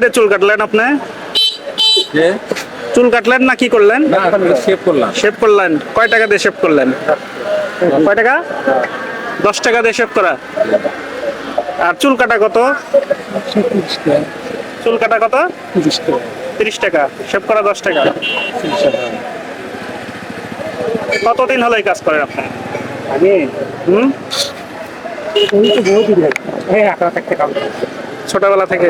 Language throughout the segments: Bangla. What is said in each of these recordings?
দিয়ে চুল কাটলেন আপনি? চুল কাটলেন না কি করলেন? করলাম। শেভ করলেন। কয় টাকা দিয়ে শেভ করলেন? কয় টাকা? দশ টাকা দিয়ে শেভ করা। আর চুল কাটা কত? চুল কাটা কত? তিরিশ টাকা। শেভ করা দশ টাকা। কতদিন হলো এই কাজ করেন আপনি? আমি হুম? ছোটবেলা থেকে?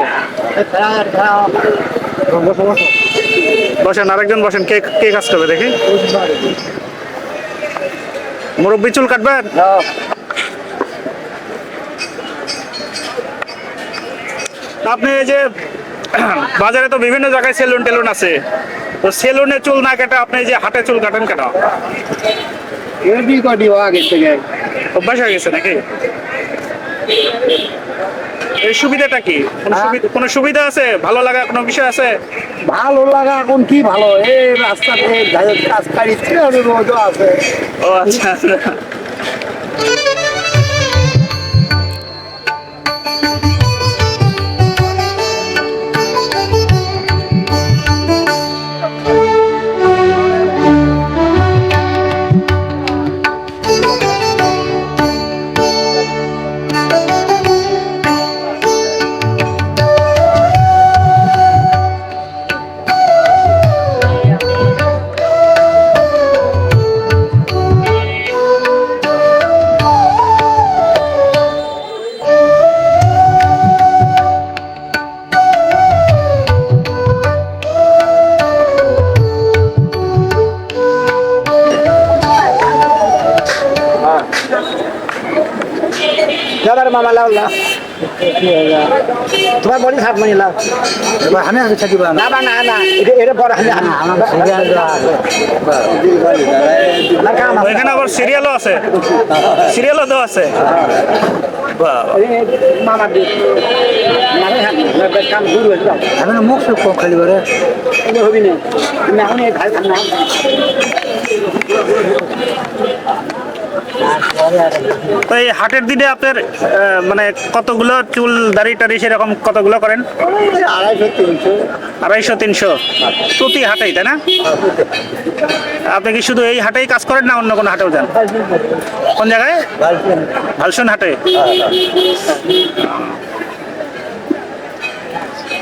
বসেন আরেকজন বসেন কে কে কাজ করবে দেখি? মুরব্বী চুল কাটবেন? আপনি এই যে বাজারে তো বিভিন্ন জায়গায় সেলুন টেলুন আছে। তো সেলুনে চুল না কেটে আপনি যে হাটে চুল কাটেন কেন? এর বি কটি আগে থেকে। অভ্যাস হয়ে গেছে নাকি? এই সুবিধাটা কি? কোনো হ্যাঁ। সুবিধা কোনো সুবিধা আছে? ভালো লাগা কোনো বিষয় আছে? ভালো লাগা এখন কি ভালো? এই রাস্তাতে কাজ কাজ আছে। ও আচ্ছা। যাবার মামা লাও লা তোমার বডি খাট মানি লাও। আমি আগে ছাড়ি না না না না এটা এটা বড় আমি আমার কাম আছে। এখানে আবার সিরিয়ালও আছে। সিরিয়ালও তো আছে। মানে হয়ে আমি মুখ সুখ কম খালি করে হবি না আমি এখন এই খাই খান না তো এই হাটের দিনে আপনার মানে কতগুলো চুল দাড়ি টাড়ি সেরকম কতগুলো করেন? আড়াইশো তিনশো। আড়াইশো তিনশো। প্রতি হাটেই তাই না? আপনি কি শুধু এই হাটেই কাজ করেন না অন্য কোনো হাটেও যান? কোন জায়গায়? ভালসন হাটে।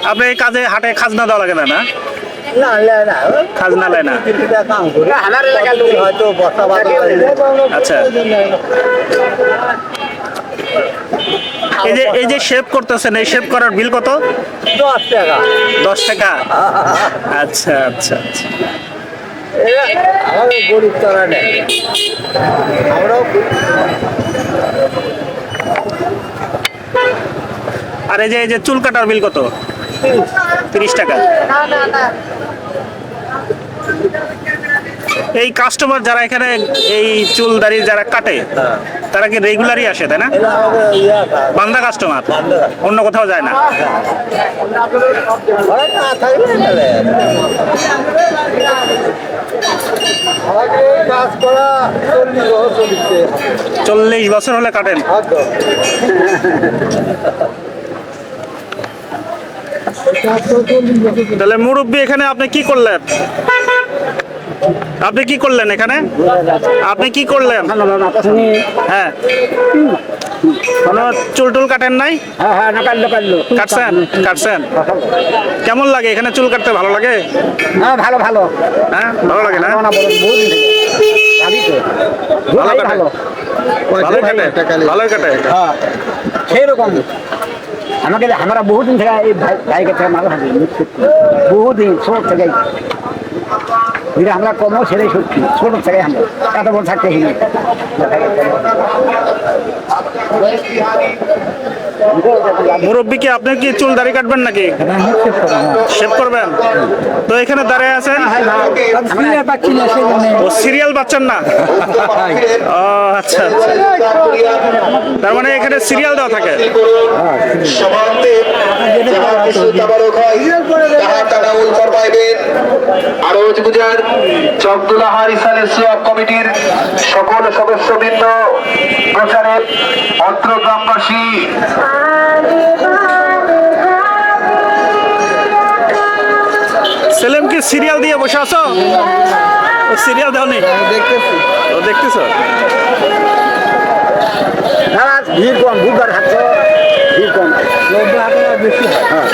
আপনি কাজে হাটে খাজনা দেওয়া লাগে না না? না না না। খাজনা না। আমার এলাকার লোক হয়তো আচ্ছা। এই যে এই যে করতেছেন এই শেভ করার বিল কত? দশ টাকা। দশ টাকা? আচ্ছা আচ্ছা আচ্ছা। আমাদের গরিব তারা নেই আমরাও আর এই যে এই যে চুল কাটার বিল কত তিরিশ টাকা এই কাস্টমার যারা এখানে এই চুল দাড়ি যারা কাটে, তারা কি রেগুলারই আসে, তাই না। বান্দা কাস্টমার অন্য কোথাও যায় না চল্লিশ বছর হলে কাটেন। তাহলে মুরব্বী এখানে আপনি কি করলেন? আপনি কি করলেন এখানে? আপনি কি করলেন? হ্যাঁ। কোনো চুল টুল কাটেন নাই? হ্যাঁ হ্যাঁ কাটছেন কাটছেন। কেমন লাগে এখানে চুল কাটতে ভালো লাগে? হ্যাঁ ভালো ভালো। হ্যাঁ ভালো লাগে না? ভালো কাটে। ভালো। হ্যাঁ আমাকে আমরা বহুদিন থেকে এই ভাই ভাইকে থেকে মারা থাকি বহুদিন, ছোট থেকে আমরা কমও সেটাই সত্যি, ছোট থেকে আমরা। এত বড় থাকতে মুরব্বী কি আপনি কি চুল দাড়ি কাটবেন নাকি? শেভ করবেন। তো এখানে দাঁড়িয়ে আছেন? ও সিরিয়াল পাচ্ছেন না? ও আচ্ছা আচ্ছা। তার মানে এখানে সিরিয়াল দেওয়া থাকে? সোয়াব কমিটির সকল সদস্যবৃন্দ প্রচারে অত্র গ্রামবাসী সেলেম কি সিরিয়াল দিয়ে বসে আছো? সিরিয়াল দাও হ্যাঁ, নেই দেখতেছি। ও দেখতেছ? হ্যাঁ, ভিড় কম বুধবার হাঁটছে। ভিড় কম। বেশি। হ্যাঁ।